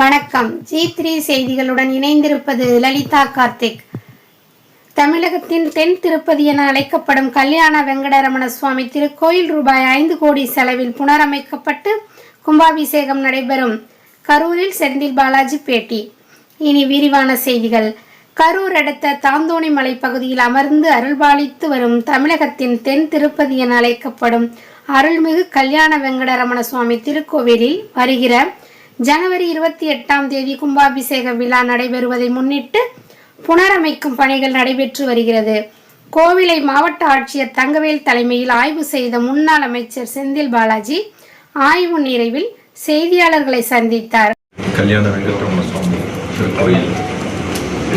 வணக்கம். G three செய்திகளுடன் இணைந்திருப்பது லலிதா கார்த்திக். தமிழகத்தின் தென் திருப்பதி என அழைக்கப்படும் கல்யாண வெங்கடரமண சுவாமி திருக்கோயில் ரூபாய் ஐந்து கோடி செலவில் புனரமைக்கப்பட்டு கும்பாபிஷேகம் நடைபெறும். கரூரில் செந்தில் பாலாஜி பேட்டி. இனி விரிவான செய்திகள். கரூர் அடுத்த தாந்தோணி மலை பகுதியில் அமர்ந்து அருள்பாலித்து வரும் தமிழகத்தின் தென் திருப்பதி என அழைக்கப்படும் அருள்மிகு கல்யாண வெங்கடரமண சுவாமி திருக்கோவிலில் வருகிற ஜனவரி இருபத்தி எட்டாம் தேதி கும்பாபிஷேக விழா நடைபெறுவதை முன்னிட்டு புனரமைக்கும் பணிகள் நடைபெற்று வருகிறது. கோவிலை மாவட்ட ஆட்சியர் தங்கவேல் தலைமையில் ஆய்வு செய்த முன்னாள் அமைச்சர் செந்தில் பாலாஜி ஆய்வு நிறைவில் செய்தியாளர்களை சந்தித்தார். கல்யாண வெங்கட்ரமண சுவாமி திருக்கோயில்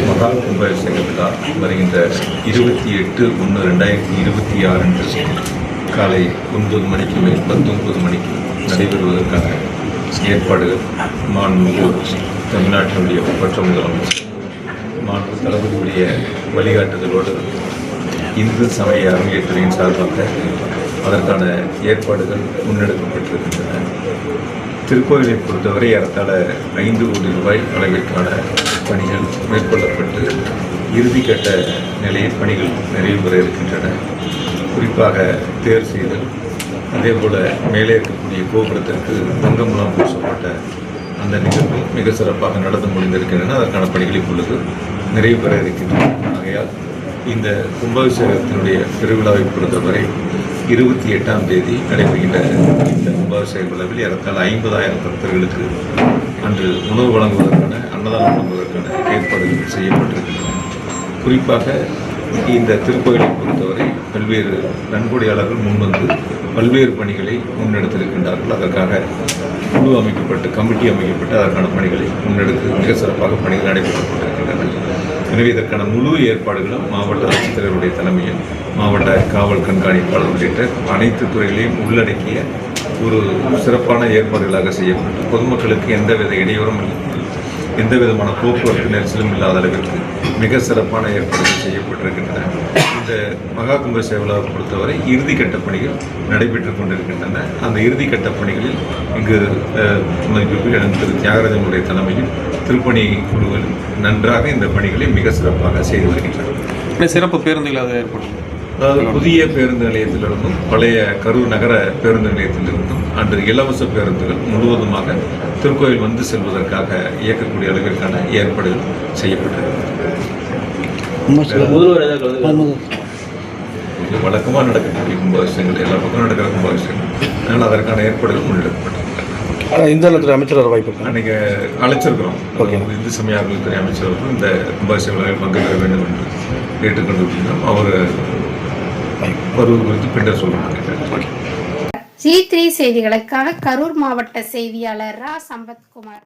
மகா கும்பாபிஷேக விழா வருகின்ற இருபத்தி எட்டு ஒன்று ரெண்டாயிரத்தி இருபத்தி ஆறு அன்று காலை ஒன்பது மணிக்கு மேல் பத்தொன்பது மணிக்கு நடைபெறுவதற்கான ஏற்பாடுகள் மாண்புமிகு தமிழ்நாட்டினுடைய ஒப்பற்ற முதலமைச்சர் மாண்பு தளபதியுடைய வழிகாட்டுதலோடு இந்து சமய அறநிலையத்துறையின் சார்பாக அதற்கான ஏற்பாடுகள் முன்னெடுக்கப்பட்டிருக்கின்றன. திருக்கோயிலை பொறுத்தவரை ஏறத்தாழ ஐந்து கோடி ரூபாய் அளவிற்கான பணிகள் மேற்கொள்ளப்பட்டு இறுதிக்கட்ட நிலையில் பணிகள் நிறைவு பெற இருக்கின்றன. குறிப்பாக தேர் செய்தல் அதேபோல் மேலே இருக்கக்கூடிய கோபுரத்திற்கு தங்கம்லாம் பூசப்பட்ட அந்த நிகழ்வு மிக சிறப்பாக நடந்து முடிந்திருக்கின்றன. அதற்கான பணிகள் இப்பொழுது நிறைவு பெற இருக்கின்றன. ஆகையால் இந்த கும்பாபிஷேகத்தினுடைய பெருவிழாவை பொறுத்தவரை இருபத்தி எட்டாம் தேதி நடைபெறுகின்ற இந்த கும்பாபிஷேக விழாவில் ஏறத்தாழ ஐம்பதாயிரம் பக்தர்களுக்கு அன்று உணவு வழங்குவதற்கான அன்னதானம் வழங்குவதற்கான ஏற்பாடுகள் செய்யப்பட்டிருக்கின்றன. குறிப்பாக இந்த திருக்கோயிலை பொறுத்தவரை பல்வேறு நன்கொடையாளர்கள் முன்வந்து பல்வேறு பணிகளை முன்னெடுத்திருக்கின்றார்கள். அதற்காக குழு அமைக்கப்பட்டு கமிட்டி அமைக்கப்பட்டு அதற்கான பணிகளை முன்னெடுத்து மிக சிறப்பாக பணிகள் நடைபெற்றுக் கொண்டிருக்கின்றன எனவே இதற்கான முழு ஏற்பாடுகளும் மாவட்ட ஆட்சித்தலைவருடைய தலைமையில் மாவட்ட காவல் கண்காணிப்பாளர் உள்ளிட்ட அனைத்து துறைகளையும் உள்ளடக்கிய ஒரு சிறப்பான ஏற்பாடுகளாக செய்யப்பட்டு பொதுமக்களுக்கு எந்தவித இடையூறும் இல்லை. எந்த விதமான போக்குவரத்து நெரிசலும் இல்லாத அளவிற்கு மிக சிறப்பான ஏற்பாடுகள் செய்யப்பட்டிருக்கின்றன. இந்த மகா கும்ப சேவலாவை பொறுத்தவரை இறுதிக்கட்ட பணிகள் நடைபெற்று கொண்டிருக்கின்றன. அந்த இறுதிக்கட்ட பணிகளில் இங்கு திரு தியாகராஜனுடைய தலைமையில் திருப்பணி குழுவில் நன்றாக இந்த பணிகளை மிக சிறப்பாக செய்து வருகின்றனர் சிறப்பு பேருந்துகள் அதை ஏற்படும் அதாவது புதிய பேருந்து நிலையத்திலிருந்தும் பழைய கரூர் நகர பேருந்து நிலையத்திலிருந்தும் அன்று இலவச பேருந்துகள் முழுவதுமாக திருக்கோயில் வந்து செல்வதற்காக இயக்கக்கூடிய அளவிற்கான ஏற்பாடுகள் செய்யப்பட்டிருக்கிறது. வழக்கமாக நடக்கக்கூடிய கும்பாபிஷேகங்கள் எல்லா பக்கம் நடக்கிற கும்பாபிஷேகம் அதனால் அதற்கான ஏற்பாடுகள் முன்னெடுக்கப்பட்டிருக்கிறது. ஆனால் இந்த நேரத்தில் அமைச்சர் வாய்ப்பு அன்றைக்கி அழைச்சிருக்கிறோம். இந்து சமய அறநிலையத்துறை அமைச்சர் அவர்கள் இந்த கும்பாபிஷேகங்களில் பங்கு பெற வேண்டும் என்று கேட்டுக்கொண்டு. அவர் கரூர் குறித்து பின்னர் சொல்லுவாங்க ஜி த்ரீ செய்திகளுக்காக கரூர் மாவட்ட செய்தியாளர் ரா சம்பத்குமார்.